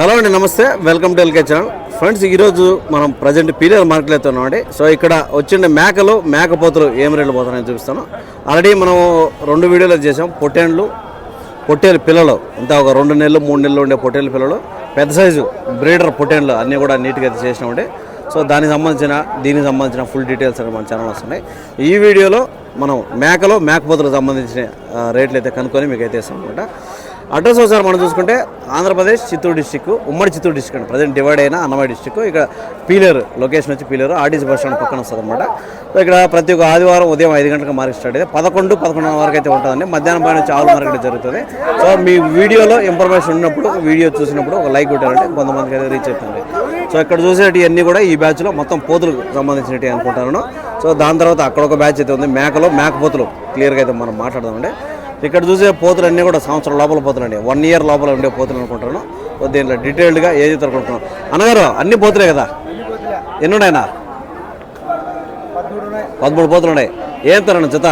Hello అండి నమస్తే. Welcome to LK channel. Friends ఈరోజు మనం ప్రజెంట్ పీరియల్ మార్కెట్లో అయితే ఉన్నామండి సో ఇక్కడ వచ్చిన మేకలు మేకపోతులు ఏం రేట్లు పోతున్నాయని చూపిస్తాను. ఆల్రెడీ మనం రెండు వీడియోలు చేసాం పొట్టేండ్లు పొట్టేలు పిల్లలు. అంతా ఒక రెండు నెలలు మూడు నెలలు ఉండే పొట్టేలు పిల్లలు. పెద్ద సైజు బ్రీడర్ పొట్టేండ్లు అన్నీ కూడా నీట్గా అయితే చేసినామండి సో దానికి సంబంధించిన దీనికి సంబంధించిన ఫుల్ డీటెయిల్స్ అనేవి మన ఛానల్ వస్తున్నాయి. ఈ వీడియోలో మనం మేకలు మేకపోతులకు సంబంధించిన రేట్లు అయితే కనుక్కొని మీకు అయితే ఇస్తాం అనమాట అడ్రస్ ఒకసారి మనం చూసుకుంటే ఆంధ్రప్రదేశ్ చిత్తూరు డిస్టిక్ ఉమ్మడి చిత్తూరు డిస్టిక్ అండి. ప్రజెంట్ డివైడ్ అయిన అన్నమయ్య డిస్టిక్ ఇక్కడ పీలేరు లొకేషన్ వచ్చి పీలేరు ఆర్టీసీ బస్ స్టాండ్ పక్కన వస్తుంది అనమాట సో ఇక్కడ ప్రతి ఒక్క ఆదివారం ఉదయం ఐదు గంటలకు మార్కెట్ స్టార్ట్ అయితే పదకొండు పదకొండున్నర వరకు అయితే ఉంటుందండి. మధ్యాహ్నం పైన వచ్చి ఆరు మార్కెట్ జరుగుతుంది. సో మీ వీడియోలో ఇన్ఫర్మేషన్ ఉన్నప్పుడు వీడియో చూసినప్పుడు ఒక లైక్ కొట్టారంటే కొంతమందికి అయితే రీచ్ అవుతుంది. సో ఇక్కడ చూసేటివన్నీ కూడా ఈ బ్యాచ్లో మొత్తం పోతులకు సంబంధించినవి అనుకుంటాను. సో దాని తర్వాత అక్కడ ఒక బ్యాచ్ అయితే ఉంది. మేకలో మేకపోతులు. క్లియర్గా అయితే మనం మాట్లాడదామండి. ఇక్కడ చూసే పోతులు అన్నీ కూడా సంవత్సరం లోపల పోతులండి. వన్ ఇయర్ లోపల ఉండే పోతులు అనుకుంటాను దీంట్లో డీటెయిల్డ్గా ఏది అనుకుంటున్నాను అన్నగారు అన్ని పోతులే కదా? ఎన్ని ఉన్నాయన్నా? పదమూడు పోతులు ఉన్నాయి. ఏం తరండి జత?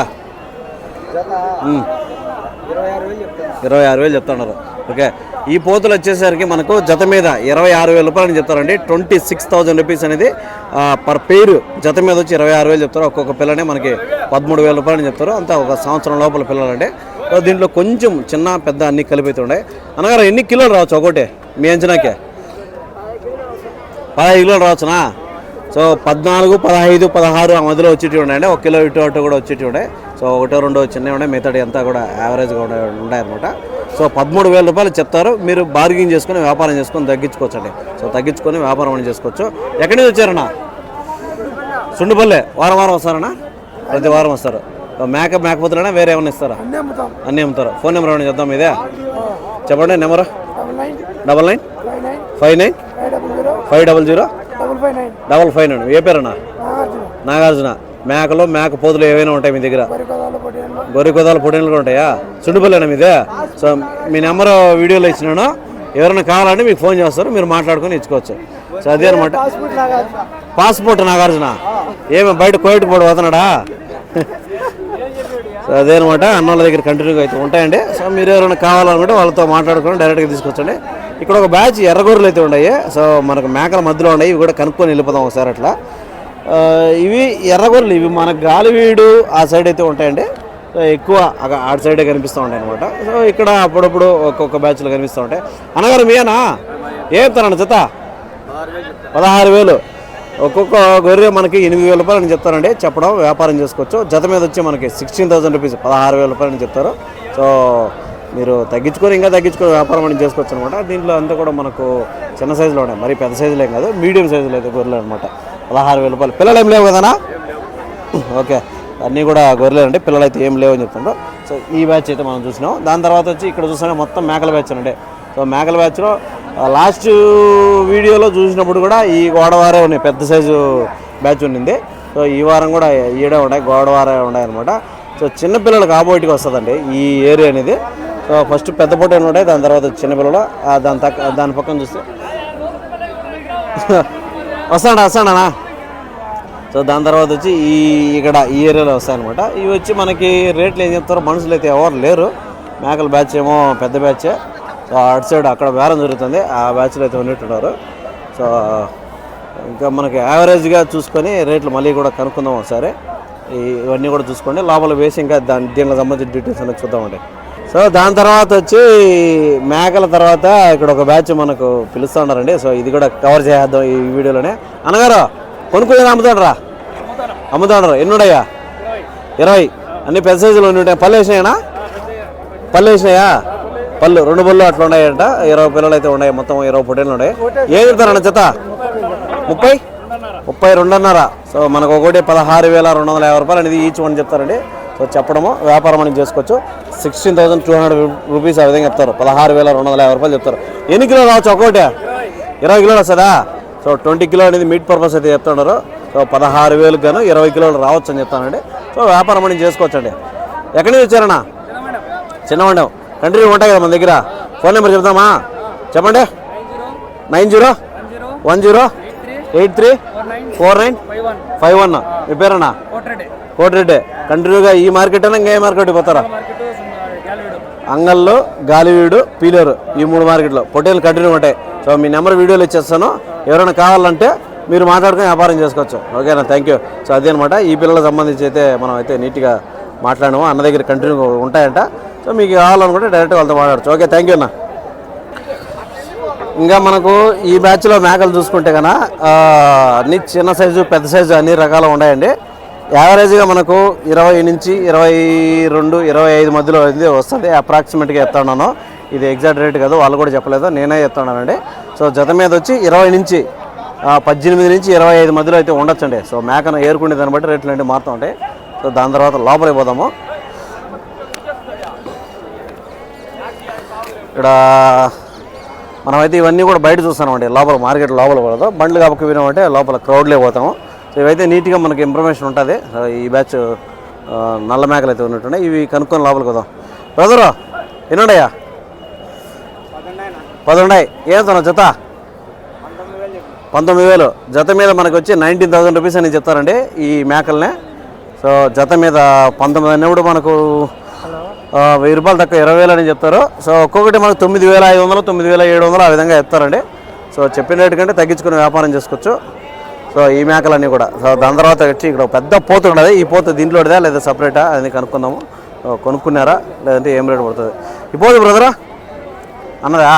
ఇరవై ఆరు వేలు చెప్తున్నారు. ఓకే. ఈ పోతులు వచ్చేసరికి మనకు జత మీద ఇరవై ఆరు వేల రూపాయలు అని చెప్తారండి. ట్వంటీ సిక్స్ థౌజండ్ రూపీస్ అనేది పర్ పేరు జత మీద వచ్చి ఇరవై ఆరు వేలు చెప్తారు. ఒక్కొక్క పిల్లనే మనకి పదమూడు వేల రూపాయలు అని చెప్తారు. అంతా ఒక సంవత్సరం లోపల పిల్లలండి. దీంట్లో కొంచెం చిన్న పెద్ద అన్ని కలిపి అయితే ఉన్నాయి. అనగారు ఎన్ని కిలోలు రావచ్చు ఒకటే? మీ అంచనాకే. పదహైదు కిలోలు రావచ్చునా? సో పద్నాలుగు పదహైదు పదహారు ఆ మధ్యలో వచ్చేటివి ఉన్నాయండి. ఒక కిలో ఇటు అటు కూడా వచ్చేటి ఉన్నాయి. సో ఒకటో రెండో చిన్నవి ఉన్నాయి. మిగతాడి అంతా కూడా యావరేజ్గా ఉండే ఉన్నాయన్నమాట సో పదమూడు వేల రూపాయలు చెప్తారు. మీరు బార్గింగ్ చేసుకొని వ్యాపారం చేసుకొని తగ్గించుకోవచ్చండి. సో తగ్గించుకొని వ్యాపారం అని చేసుకోవచ్చు. ఎక్కడి నుంచి వచ్చారన్నా? సుండుపల్లె. వారం వారం వస్తారన్నా? ప్రతి వారం వస్తారు. మేక మేకపోతులైనా వేరే ఏమైనా ఇస్తారా? అన్నీ అమ్ముతాం. అన్నీ అమ్ముతారు? ఫోన్ నెంబర్ ఏమైనా చెప్తాం ఇదే చెప్పండి number? Double nine. Five nine. Five double zero. Double five nine. ఏ పేరన్నా? నాగార్జున. నాగార్జున. మేకలు మేక పోతులు ఏవైనా ఉంటాయి మీ దగ్గర? గొర్రె కొదాలు పొట్టేలు కూడా ఉంటాయా? సుండుపల్లేనా మీదే? సో మీ నెంబర్ వీడియోలో ఇచ్చినాను. ఎవరైనా కావాలంటే మీకు ఫోన్ చేస్తారు. మీరు మాట్లాడుకొని ఇచ్చుకోవచ్చు. సో అదే అనమాట పాస్పోర్ట్ నాగార్జున. ఏమి బయట కోయిట్ పోడు పోతున్నాడా? సో అదే అనమాట అన్నోళ్ళ దగ్గర కంటిన్యూగా అయితే ఉంటాయండి. సో మీరు ఎవరైనా కావాలనుకుంటే వాళ్ళతో మాట్లాడుకొని డైరెక్ట్గా తీసుకొచ్చండి. ఇక్కడ ఒక బ్యాచ్ ఎర్రగొర్రెలు అయితే ఉన్నాయి. సో మనకు మేకల మధ్యలో ఉన్నాయి. ఇవి కూడా కనుక్కొని వెళ్ళిపోదాం ఒకసారి అట్లా. ఇవి ఎర్రగొర్రెలు. ఇవి మన గాలివీడు ఆ సైడ్ అయితే ఉంటాయండి. సో ఎక్కువ అక- సైడే కనిపిస్తూ ఉంటాయి అనమాట సో ఇక్కడ అప్పుడప్పుడు ఒక్కొక్క బ్యాచ్లో కనిపిస్తూ ఉంటాయి. అనగారు మీనా ఏం చెప్తారన్న జత? పదహారు వేలు. ఒక్కొక్క గొర్రె మనకి ఎనిమిది వేల రూపాయలు అని చెప్తారండి. చెప్పడం వ్యాపారం చేసుకోవచ్చు. జత మీద వచ్చి మనకి సిక్స్టీన్ థౌసండ్ రూపీస్ పదహారు వేల రూపాయలు అని చెప్తారు. సో మీరు తగ్గించుకొని ఇంకా తగ్గించుకొని వ్యాపారం అని చేసుకోవచ్చు అనమాట. దీంట్లో అంతా కూడా మనకు చిన్న సైజులో ఉన్నాయి. మరి పెద్ద సైజులో ఏం కాదు మీడియం సైజులో అయితే గొర్రెలు అనమాట. పదహారు వేల రూపాయలు. పిల్లలు ఏం లేవు కదనా ఓకే. అన్నీ కూడా గొర్రెలు అండి. పిల్లలు అయితే ఏం లేవు అని చెప్తుండ్రు. సో ఈ బ్యాచ్ అయితే మనం చూసినాం. దాని తర్వాత వచ్చి ఇక్కడ చూసినా మొత్తం మేకల బ్యాచ్ అండి సో మేకల బ్యాచ్లో లాస్ట్ వీడియోలో చూసినప్పుడు కూడా ఈ గోడవారే ఉన్నాయి పెద్ద సైజు బ్యాచ్ ఉండింది సో ఈ వారం కూడా ఈడే ఉన్నాయి గోడవారే ఉన్నాయి అనమాట సో చిన్నపిల్లలు కాబోటికి వస్తుందండి ఈ ఏరియా అనేది. సో ఫస్ట్ పెద్ద పొట్టేలు ఉంటాయి దాని తర్వాత చిన్నపిల్లలు దాని తక్క దాని పక్కన చూస్తే. వస్తాడా వస్తాడనా సో దాని తర్వాత వచ్చి ఈ ఇక్కడ ఈ ఏరియాలో వస్తాయన్నమాట. ఇవి వచ్చి మనకి రేట్లు ఏం చెప్తారో మనుషులు అయితే ఎవరు లేరు. మేకల బ్యాచ్ ఏమో పెద్ద బ్యాచ్. సో అటు సైడ్ అక్కడ బేరం జరుగుతుంది. ఆ బ్యాచ్లో అయితే ఉన్నట్టున్నారు. సో ఇంకా మనకి యావరేజ్గా చూసుకొని రేట్లు మళ్ళీ కూడా కనుక్కుందాం ఒకసారి. ఇవన్నీ కూడా చూసుకోండి. లోపల వేసి ఇంకా దాని దీనికి సంబంధించిన డీటెయిల్స్ అనేది చూద్దామండి సో దాని తర్వాత వచ్చి మేకల తర్వాత ఇక్కడ ఒక బ్యాచ్ మనకు పిలుస్తూ ఉన్నారండి. సో ఇది కూడా కవర్ చేద్దాం ఈ వీడియోలోనే. అనగారు కొనుక్కుని అమ్ముతాడరా? అమ్ముతాడరా. ఎన్ని ఉన్నాయా ఇరవై. అన్ని పెద్ద సైజులు ఉండి ఉంటాయి? వేసినాయనా? పల్లె వేసినాయా? పళ్ళు రెండు పళ్ళు అట్లా ఉన్నాయంట. ఇరవై పిల్లలు అయితే ఉన్నాయి. మొత్తం ఇరవై పొట్టేలు ఉన్నాయి. ఏం చెప్తారన్న జత? ముప్పై? ముప్పై రెండున్నర. సో మనకు ఒకటి పదహారు వేల రెండు వందల యాభై రూపాయలు అనేది ఈచ్ వన్ చెప్తారండి. సో చెప్పడము వ్యాపారం అనేది చేసుకోవచ్చు. Sixteen thousand two hundred rupees ఆ విధంగా చెప్తారు. పదహారు వేల రెండు వందల యాభై రూపాయలు చెప్తారు. ఎన్ని కిలోలు రావచ్చు ఒక్కోటి? ఇరవై కిలోలు వస్తుందా సో ట్వంటీ కిలో అనేది మీట్ పర్పస్ అయితే చెప్తున్నారు. సో పదహారు వేలకు గాను ఇరవై కిలోలు రావచ్చు అని చెప్తానండి. సో వ్యాపారం అనేది చేసుకోవచ్చండి. ఎక్కడి నుంచి వచ్చారన్నా? చిన్నమండం కంటిన్యూ ఉంటాయి కదా మన దగ్గర? ఫోన్ నెంబర్ చెప్తామా? చెప్పండి. Nine zero one zero eight three four nine five one మీ పేరన్నా? కోటిరెడ్డి. కంటిన్యూగా ఈ మార్కెట్ అయినా ఇంకా ఏ మార్కెట్ పోతారా? అంగల్లో గాలివీడు పీలేరు ఈ మూడు మార్కెట్లు. పొట్టేలు కంటిన్యూ ఉంటాయి. సో మీ నెంబర్ వీడియోలు ఇచ్చేస్తాను. ఎవరైనా కావాలంటే మీరు మాట్లాడుకుని వ్యాపారం చేసుకోవచ్చు. ఓకేనా? థ్యాంక్ యూ సో అదే అనమాట ఈ పిల్లలకు సంబంధించి అయితే మనం అయితే నీట్గా మాట్లాడము అన్న దగ్గర కంటిన్యూ ఉంటాయంట. సో మీకు కావాలనుకుంటే డైరెక్ట్ వాళ్ళతో మాట్లాడచ్చు. ఓకే థ్యాంక్ యూ అన్న. ఇంకా మనకు ఈ బ్యాచ్లో మేకలు చూసుకుంటే కన్నా అన్ని చిన్న సైజు పెద్ద సైజు అన్ని రకాలు ఉన్నాయండి. యావరేజ్గా మనకు ఇరవై నుంచి ఇరవై రెండు ఇరవై ఐదు మధ్యలో అయితే వస్తుంది. అప్రాక్సిమేట్గా ఎత్తాను ఇది ఎగ్జాక్ట్ రేట్ కాదు వాళ్ళు కూడా చెప్పలేదు. నేనే చెప్తున్నానండి సో జత మీద వచ్చి ఇరవై నుంచి పద్దెనిమిది నుంచి ఇరవై ఐదు మధ్యలో అయితే ఉండొచ్చండి. సో మేకను ఏరుకునే దాన్ని బట్టి రేట్లు అంటే మారుతూ ఉంటాయి. సో దాని తర్వాత లోపలికి పోదాము. ఇక్కడ మనమైతే ఇవన్నీ కూడా బయట చూస్తామండి లోపల మార్కెట్ లోపల పడదు. బండ్లు కాబట్టి వినామంటే లోపల క్రౌడ్లే పోతాము. సో ఇవైతే నీట్గా మనకి ఇన్ఫర్మేషన్ ఉంటుంది. ఈ బ్యాచ్ నల్ల మేకలు అయితే ఉన్నట్టున్నాయి. ఇవి కనుక్కొని లోపలికి పోదాం బ్రదరు ఎన్నుండయా పదుండాయి ఏం జత? పంతొమ్మిది వేలు. జత మీద మనకు వచ్చి నైన్టీన్ థౌసండ్ రూపీస్ అని చెప్తారండి ఈ మేకల్నే. సో జత మీద పంతొమ్మిది అన్నప్పుడు మనకు వెయ్యి రూపాయలు తక్కువ ఇరవై వేలు అని చెప్తారు. సో ఒక్కొక్కటి మనకు తొమ్మిది వేల ఐదు వందలు తొమ్మిది వేల ఏడు వందలు ఆ విధంగా ఇస్తారండి సో చెప్పిన రేటు కంటే తగ్గించుకుని వ్యాపారం చేసుకోవచ్చు. సో ఈ మేకలన్నీ కూడా. సో దాని తర్వాత వచ్చి ఇక్కడ ఒక పెద్ద పోత ఉండదు ఈ పోతు దీంట్లోదా లేదా సపరేటా అది కనుక్కుందాము. కొనుక్కున్నారా? లేదంటే ఏం రేటు పడుతుంది? ఈ పోతు బ్రదరా? అన్నదా?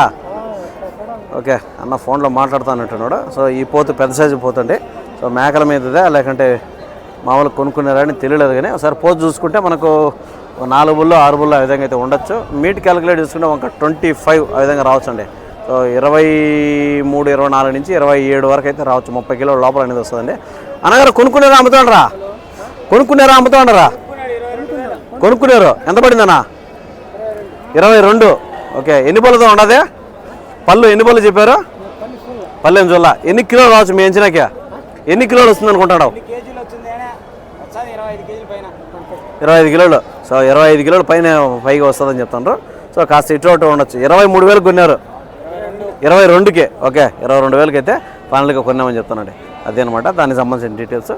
ఓకే అన్న ఫోన్లో మాట్లాడుతానంటున్నాడు. సో ఈ పోతు పెద్ద సైజు పోతండి. సో మేకల మీదదే? లేకంటే మామూలు కొనుక్కున్నారా అని తెలియలేదు కానీ ఒకసారి పోతు చూసుకుంటే మనకు నాలుగు బుల్లో ఆరు బుల్లో ఆ విధంగా అయితే ఉండొచ్చు. మీట్ క్యాలిక్యులేట్ చేసుకుంటే ఒక ట్వంటీ ఫైవ్ ఆ విధంగా రావచ్చండి. సో ఇరవై మూడు ఇరవై నాలుగు నుంచి ఇరవై ఏడు వరకు అయితే రావచ్చు. ముప్పై కిలోల లోపల అనేది వస్తుందండి. అనగారు కొనుక్కునేరా అమ్ముతాడరా కొనుక్కునేరా అమ్ముతాడరా కొనుక్కునేరు. ఎంత పడిందన్నా? ఇరవై రెండు. ఓకే ఎన్ని పళ్ళతో ఉండదే పళ్ళు ఎన్ని పళ్ళు చెప్పారు? పల్లెం ఏం చూడాల. ఎన్ని కిలోలు రావచ్చు మీ అంచనాకే? ఎన్ని కిలోలు వస్తుంది అనుకుంటాడు ఇరవై ఐదు కిలోలు. సో ఇరవై ఐదు కిలోలు పైన పైగా వస్తుందని చెప్తున్నారు సో కాస్త ఇటు అటు ఉండొచ్చు. ఇరవై మూడు వేలు కొన్నారు. ఇరవై రెండుకే. ఓకే ఇరవై రెండు వేలకి అయితే ఫైనల్గా కొన్నామని చెప్తున్నాడు. అదే అనమాట దానికి సంబంధించిన డీటెయిల్స్.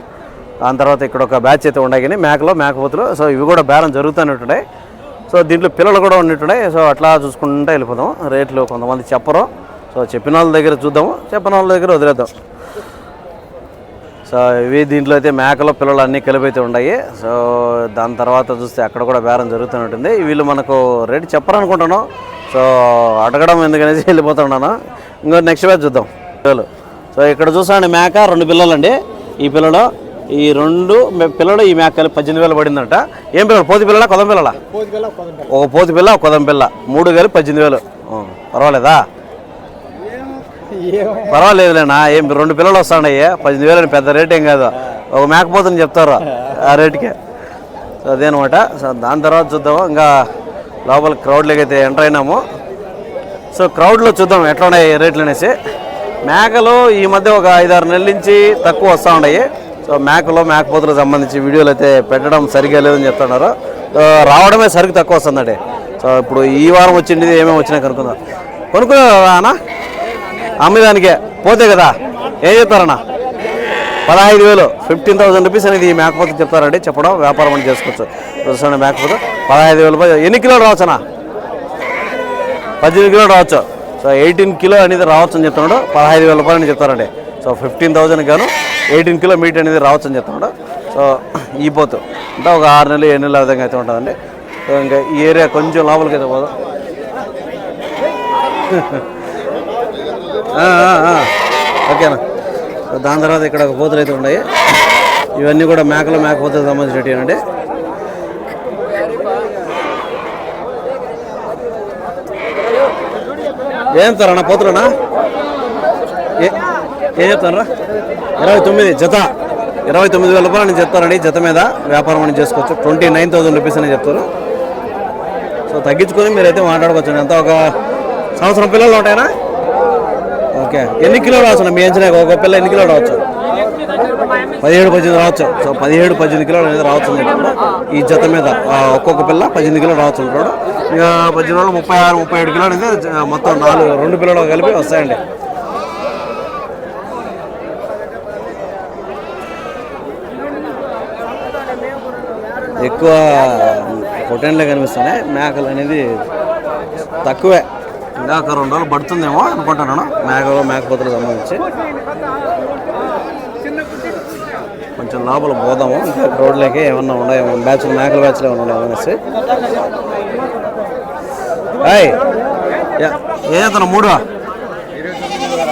దాని తర్వాత ఇక్కడ ఒక బ్యాచ్ అయితే ఉన్నాయి కానీ మేకలో మేకపోతులు సో ఇవి కూడా బేరం జరుగుతూనే సో దీంట్లో పిల్లలు కూడా ఉన్నట్టున్నాయి సో అట్లా చూసుకుంటూ వెళ్ళిపోదాం. రేట్లు కొంతమంది చెప్పరు. సో చెప్పిన వాళ్ళ దగ్గర చూద్దాము. చెప్పిన వాళ్ళ దగ్గర వదిలేద్దాం. సో ఇవి దీంట్లో అయితే మేకలు పిల్లలు అన్నీ కలిపి అయితే ఉన్నాయి. సో దాని తర్వాత చూస్తే అక్కడ కూడా బేరం జరుగుతూనే ఉంటుంది. వీళ్ళు మనకు రేటు చెప్పరనుకుంటాను సో అడగడం ఎందుకనేసి వెళ్ళిపోతున్నాను ఇంకో నెక్స్ట్ బ్యాచ్ చూద్దాం. పిల్లలు. సో ఇక్కడ చూసాండి మేక రెండు పిల్లలు అండి ఈ పిల్లలు ఈ రెండు పిల్లలు ఈ మేక కలిపి పద్దెనిమిది వేలు పడిందంట. ఏం పిల్లలు? పోతి పిల్లలా కొదం పిల్లలా? ఒక పోతి పిల్ల ఒక కొదం పిల్ల. మూడు కలిపి పద్దెనిమిది వేలు. పర్వాలేదా? పర్వాలేదులేనా ఏం రెండు పిల్లలు వస్తున్నాయి పద్దెనిమిది వేలు పెద్ద రేట్ ఏం కాదు. ఒక మేకపోతుంది చెప్తారు ఆ రేటుకే. సో అదేనమాట. సో దాని తర్వాత చూద్దాము ఇంకా లోపల క్రౌడ్లోకి అయితే ఎంటర్ అయినాము. సో క్రౌడ్లో చూద్దాం ఎట్లా ఉన్నాయి రేట్లు అనేసి. మేకలు ఈ మధ్య ఒక ఐదారు నెలల నుంచి తక్కువ వస్తూ ఉన్నాయి. సో మేకలు మేకపోతులకు సంబంధించి వీడియోలు అయితే పెట్టడం సరిగా లేదని చెప్తున్నారు. రావడమే సరిగ్గా తక్కువ వస్తుందండి. సో ఇప్పుడు ఈ వారం వచ్చింది ఏమేమి వచ్చినాయి కనుక్కుందాం. కొనుక్కున్నా అన్న? అమ్మేదానికే పోతే కదా. ఏం చెప్తారన్నా? పదహైదు వేలు ఫిఫ్టీన్ థౌసండ్ రూపీస్ అనేది ఈ మేకపోతే చెప్తారండి. చెప్పడం వ్యాపారం అని చేసుకోవచ్చు. చూడండి మేకపోతే పదహైదు వేలు రూపాయలు ఎన్ని కిలోలు అన్న? పద్దెనిమిది కిలోలు రావచ్చు. సో ఎయిటీన్ కిలో అనేది రావచ్చు అని చెప్తున్నాడు. పదహైదు వేల రూపాయలు అని చెప్తారండి. సో ఫిఫ్టీన్ థౌసండ్ గాను ఎయిటీన్ కిలో మీట్ అనేది రావచ్చు అని చెప్తున్నాడు. సో ఈ పోతు. అంటే ఒక ఆరు నెలలు ఏడు నెలల విధంగా అయితే ఉంటుందండి. సో ఇంకా ఈ ఏరియా కొంచెం లోపలికి అయితే పోదాం. ఓకేనా దాని తర్వాత ఇక్కడ ఒక పోతులు అయితే ఉన్నాయి. ఇవన్నీ కూడా మేకలు మేకపోతులకు సంబంధించినవి అండి. ఏం చెప్తారన్నా పోతులనా? ఏ- ఏం చెప్తారా ఇరవై తొమ్మిది జత. ఇరవై తొమ్మిది వేల రూపాయలు అని చెప్తారండి జత మీద. వ్యాపారం అని చేసుకోవచ్చు. ట్వంటీ నైన్ థౌసండ్ రూపీస్ అని చెప్తారు. సో తగ్గించుకొని మీరైతే మాట్లాడుకోవచ్చు. ఎంత ఒక సంవత్సరం పిల్లలు ఉంటాయనా? ఓకే. ఎన్ని కిలోలు రావచ్చు మీ అంచనా ఒక పిల్ల ఎన్ని కిలోలు రావచ్చు? పదిహేడు పద్దెనిమిది రావచ్చు. సో పదిహేడు పద్దెనిమిది కిలోలు అనేది రావచ్చు ఈ జత మీద ఒక్కొక్క పిల్ల పద్దెనిమిది కిలోలు రావచ్చు ఉంటాడు ఇక పద్దెనిమిది రోజులు ముప్పై ఆరు ముప్పై ఏడు కిలోలు అనేది మొత్తం నాలుగు రెండు పిల్లలు కలిపి వస్తాయండి. ఎక్కువ పొటెన్లే కనిపిస్తున్నాయి. మేకలు అనేది తక్కువే. ఇంకా రెండు రోజులు పడుతుందేమో అనుకుంటున్నాను. మేకలు మేకపోతులకు సంబంధించి. కొంచెం లోపల పోదాము. ఇంకా రోడ్లకి ఏమన్నా ఉన్నాయేమో బ్యాచ్లు మేకల బ్యాచ్లు ఏమన్నా ఉన్నాయో అనేసి. ఏయ్, మూడు?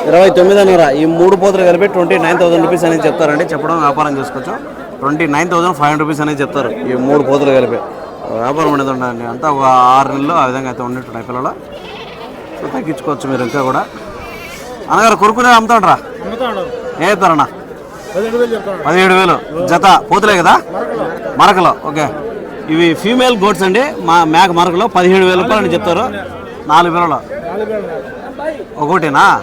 ఇరవై తొమ్మిది అన్నారా ఈ మూడు పోతులు కలిపి ట్వంటీ నైన్ థౌసండ్ రూపీస్ అనేది చెప్తారండి. చెప్పడం వ్యాపారం చేసుకోవచ్చు. Twenty nine thousand five hundred rupees అనేది చెప్తారు ఈ మూడు పోతులు కలిపి. వ్యాపారం అనేది ఉండండి అంతా ఒక ఆరు నెలలు ఆ విధంగా అయితే ఉన్నట్టున్నాయి పిల్లలు. తగ్గించుకోవచ్చు మీరు ఇంకా కూడా. అనగారు కొనుక్కునే అమ్ముతాడ్రా? ఏ చెప్తారన్నా పదిహేడు వేలు జత పోతులే కదా? మరకలో. ఓకే. ఇవి ఫీమేల్ గోడ్స్ అండి. మా మేక మరకలో పదిహేడు వేల రూపాయలు అని చెప్తారు. నాలుగు పిల్లలు. ఒకటినా?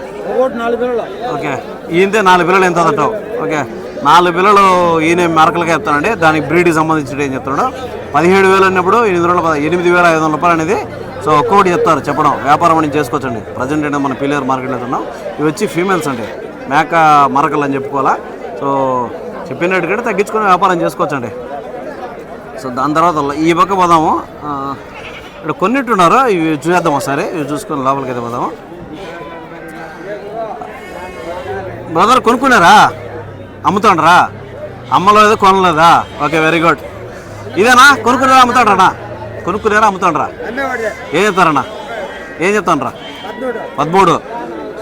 ఓకే. ఈయంతే నాలుగు పిల్లలు ఎంత అంటావు? ఓకే. నాలుగు పిల్లలు ఈయన మరకలకి చెప్తానండి. దానికి బ్రీడ్కి సంబంధించి ఏం చెప్తున్నాడు? పదిహేడు వేలు అన్నప్పుడు ఎనిమిది పద- ఎనిమిది వేల ఐదు వందల రూపాయలు అనేది సో ఒక్కొక్కటి చెప్తారు చెప్పడం. వ్యాపారం అని చేసుకోవచ్చండి. ప్రజెంట్ అంటే మన పిల్లర్ మార్కెట్లో ఉన్నాం ఇవి వచ్చి ఫీమేల్స్ అండి. మేక మరకలు అని చెప్పుకోవాలా? సో చెప్పినట్టు కంటే తగ్గించుకొని వ్యాపారం చేసుకోవచ్చండి. సో దాని తర్వాత ఈ పక్క పోదాము. ఇక్కడ కొన్నిటి కొన్నిట్టున్నారు ఇవి చూసేద్దాం ఒకసారి. ఇవి చూసుకొని లోపలికి అయితే పోదాము. బ్రదర్ కొనుక్కున్నారా? అమ్ముతాండ్రా? అమ్మలేదు కొనలేదా? ఓకే వెరీ గుడ్ ఇదేనా? కొనుక్కున్నారా అమ్ముతాడ్రానా? కొనుక్కున్నారా అమ్ముతాండ్రా? ఏం చెప్తారన్నా ఏం చెప్తాండ్రా పదమూడు.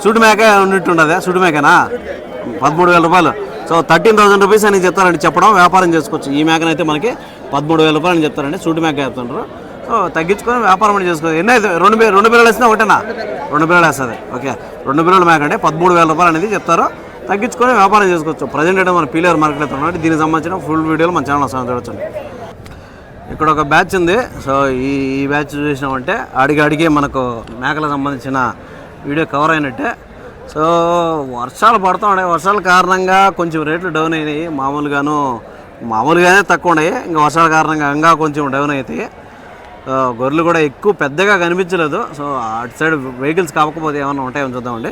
సుడి మేక ఉన్నట్టుండదా సుడి మేకనా? పదమూడు వేల రూపాయలు. సో థర్టీన్ థౌసండ్ రూపీస్ అని చెప్తారండి చెప్పడం వ్యాపారం చేసుకోవచ్చు. ఈ మేకనైతే మనకి పదమూడు వేల రూపాయలు అని చెప్తారండి సుడి మేక చెప్తుండ్రు. సో తగ్గించుకొని వ్యాపారం అని చేసుకోవచ్చు ఎన్ని అయితే? రెండు రెండు బిల్లలు వేసినా ఒకటేనా? రెండు బిల్లలు వేస్తుంది. ఓకే. రెండు బిల్లలు మేక అంటే పదమూడు వేల రూపాయలు అనేది చెప్తారు. తగ్గించుకొని వ్యాపారం చేసుకోవచ్చు. ప్రజెంట్ అయితే మన పీలేరు మార్కెట్ అయితే ఉన్నాడు దీనికి సంబంధించిన ఫుల్ వీడియోలు మన ఛానల్ చూడొచ్చండి. ఇక్కడ ఒక బ్యాచ్ ఉంది. సో ఈ ఈ బ్యాచ్ చూసినామంటే అడిగి అడిగి మనకు మేకలకు సంబంధించిన వీడియో కవర్ అయినట్టే. సో వర్షాలు పడుతూ ఉన్నాయి. వర్షాల కారణంగా కొంచెం రేట్లు డౌన్ అయినాయి. మామూలుగాను మామూలుగానే తక్కువ ఉన్నాయి. ఇంకా వర్షాల కారణంగా ఇంకా కొంచెం డౌన్ అవుతాయి సో గొర్రెలు కూడా ఎక్కువ పెద్దగా కనిపించలేదు. సో అటు సైడ్ వెహికల్స్ కాకపోతే ఏమైనా ఉంటాయో చూద్దామండి.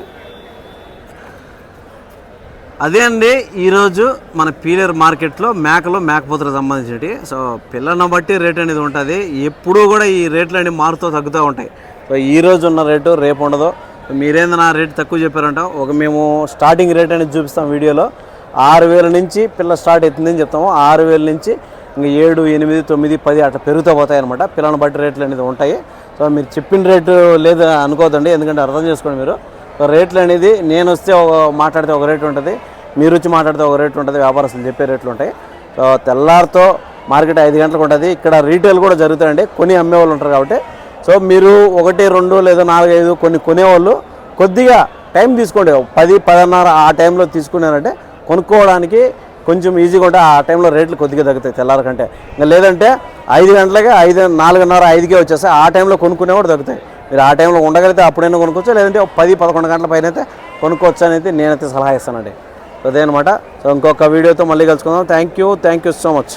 అదే అండి ఈరోజు మన పీలేరు మార్కెట్లో మేకలు మేకపోతులకు సంబంధించినవి. సో పిల్లలను బట్టి రేట్ అనేది ఉంటుంది. ఎప్పుడూ కూడా ఈ రేట్లు అనేవి మారుతూ తగ్గుతూ ఉంటాయి. సో ఈ రోజు ఉన్న రేటు రేపు ఉండదు. మీరేంది నా రేట్ తక్కువ చెప్పారంట? ఒక మేము స్టార్టింగ్ రేట్ అనేది చూపిస్తాం వీడియోలో. ఆరు వేల నుంచి పిల్ల స్టార్ట్ అవుతుందని చెప్తాము. ఆరు వేల నుంచి ఇంకా ఏడు ఎనిమిది తొమ్మిది పది అట్లా పెరుగుతూ పోతాయి అనమాట పిల్లలను బట్టి రేట్లు అనేది ఉంటాయి. సో మీరు చెప్పిన రేటు లేదు అనుకోదండి ఎందుకంటే అర్థం చేసుకోండి మీరు. రేట్లు అనేది నేను వస్తే మాట్లాడితే ఒక రేటు ఉంటుంది. మీరు వచ్చి మాట్లాడితే ఒక రేటు ఉంటుంది వ్యాపారస్తులు చెప్పే రేట్లు ఉంటాయి. సో తెల్లారితో మార్కెట్ ఐదు గంటలకు ఉంటుంది. ఇక్కడ రీటైల్ కూడా జరుగుతాయండి. కొని అమ్మే వాళ్ళు ఉంటారు కాబట్టి. సో మీరు ఒకటి రెండు లేదా నాలుగు ఐదు కొన్ని కొనేవాళ్ళు కొద్దిగా టైం తీసుకోండి. పది పదిన్నర ఆ టైంలో తీసుకున్నారంటే కొనుక్కోవడానికి కొంచెం ఈజీగా ఉంటే ఆ టైంలో రేట్లు కొద్దిగా తగ్గుతాయి తెల్లారి కంటే. ఇంకా లేదంటే ఐదు గంటలకే ఐదు నాలుగున్నర ఐదుకే వచ్చేస్తాయి. ఆ టైంలో కొనుక్కునే కూడా తగ్గుతాయి. మీరు ఆ టైంలో ఉండగలిగితే అప్పుడైనా కొనుక్కోవచ్చు. లేదంటే పది పదకొండు గంటల పైన అయితే కొనుక్కోవచ్చు అనేది నేనైతే సలహా ఇస్తానండి. అదే అనమాట సో ఇంకొక వీడియోతో మళ్ళీ కలుసుకుందాం. Thank you thank you so much